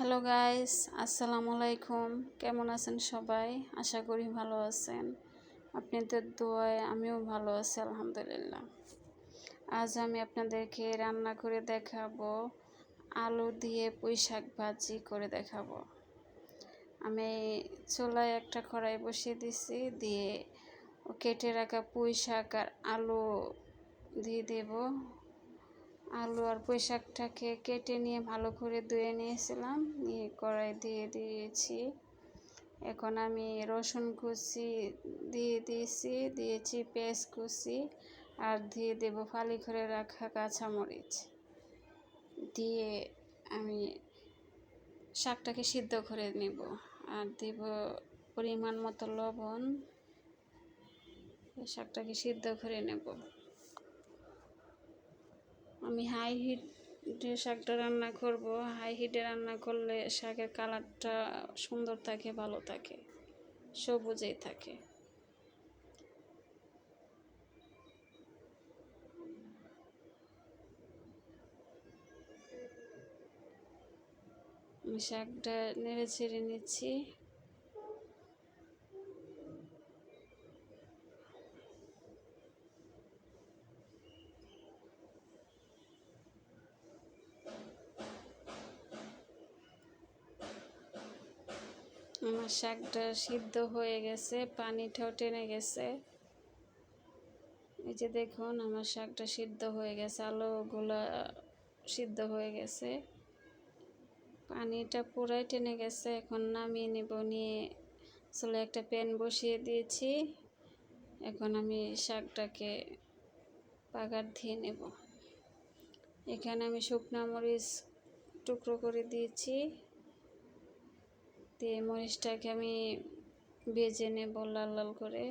Hello guys আসসালামু আলাইকুম কেমন আছেন সবাই? আশা করি ভালো আছেন। আপনাদের দোয়ায় আমিও ভালো আছি, আলহামদুলিল্লাহ। আজ আমি আপনাদেরকে রান্না করে দেখাবো। আলু দিয়ে পুঁই শাক ভাজি করে দেখাবো। আমি চুলায় একটা কড়াই বসিয়ে দিছি, দিয়ে কেটে রাখা পুঁই শাক আর আলু দিয়ে দেবো। আলু আর পুঁই শাকটাকে কেটে নিয়ে ভালো করে ধুয়ে নিয়েছিলাম। নিয়ে কড়াই দিয়ে দিয়েছি। এখন আমি রসুন কুচি দিয়ে দিয়েছি দিয়েছি পেঁয়াজ কুচি আর দিয়ে দেব ফালি করে রাখা কাঁচামরিচ। দিয়ে আমি শাকটাকে সিদ্ধ করে নেব আর দেব পরিমাণ মতো লবণ। শাকটাকে সিদ্ধ করে নেব। আমি হাই হিটে শাকটা রান্না করব হাই হিটে রান্না করলে শাকের কালারটা সুন্দর থাকে, ভালো থাকে, সবুজেই থাকে। আমি শাকটা নেড়ে ছেড়ে নিচ্ছি। আমার শাকটা সিদ্ধ হয়ে গেছে, পানিটাও টেনে গেছে। এই যে দেখুন, আমার শাকটা সিদ্ধ হয়ে গেছে, আলুগুলা সিদ্ধ হয়ে গেছে। পানিটা পুরাই টেনে গেছে, এখন নামিয়ে নেব, নিয়ে চলে একটা প্যান বসিয়ে দিয়েছি। এখন আমি শাকটাকে পাগার দিয়ে নেব। এখানে আমি শুকনা মরিচ টুকরো করে দিয়েছি। দিয়ে মরিচটাকে আমি ভেজে নেব লাল লাল করে।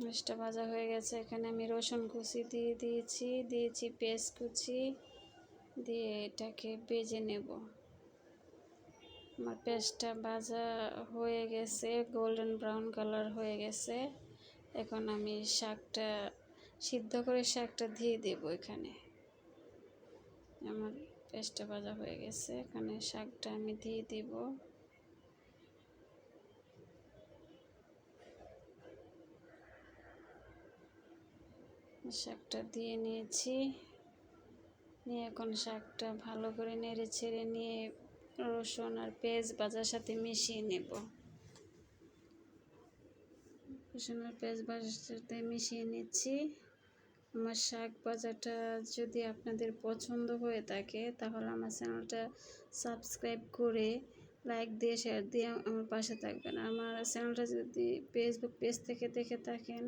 মরিচটা ভাজা হয়ে গেছে। এখানে আমি রসুন কুচি দিয়ে দিয়েছি দিয়েছি পেঁয়াজ কুচি, দিয়ে এটাকে বেজে নেব। আমার পেঁয়াজটা ভাজা হয়ে গেছে গোল্ডেন ব্রাউন কালার হয়ে গেছে। এখন আমি শাকটা, সিদ্ধ করে শাকটা দিয়ে দেব এখানে। আমার পেঁয়াজটা ভাজা হয়ে গেছে, এখানে শাকটা আমি দিয়ে দেব। শাকটা দিয়ে নিয়েছি। নিয়ে এখন শাকটা ভালো করে নেড়ে ছেড়ে নিয়ে রসুন আর পেঁয়াজ ভাজার সাথে মিশিয়ে নেব। রসুন আর পেঁয়াজ ভাজার সাথে মিশিয়ে নিচ্ছি। আমার শাক ভাজাটা যদি আপনাদের পছন্দ হয়ে থাকে, তাহলে আমার চ্যানেলটা সাবস্ক্রাইব করে লাইক দিয়ে, শেয়ার দিয়ে আমার পাশে থাকবেন। আমার চ্যানেলটা যদি ফেসবুক পেজ থেকে দেখে থাকেন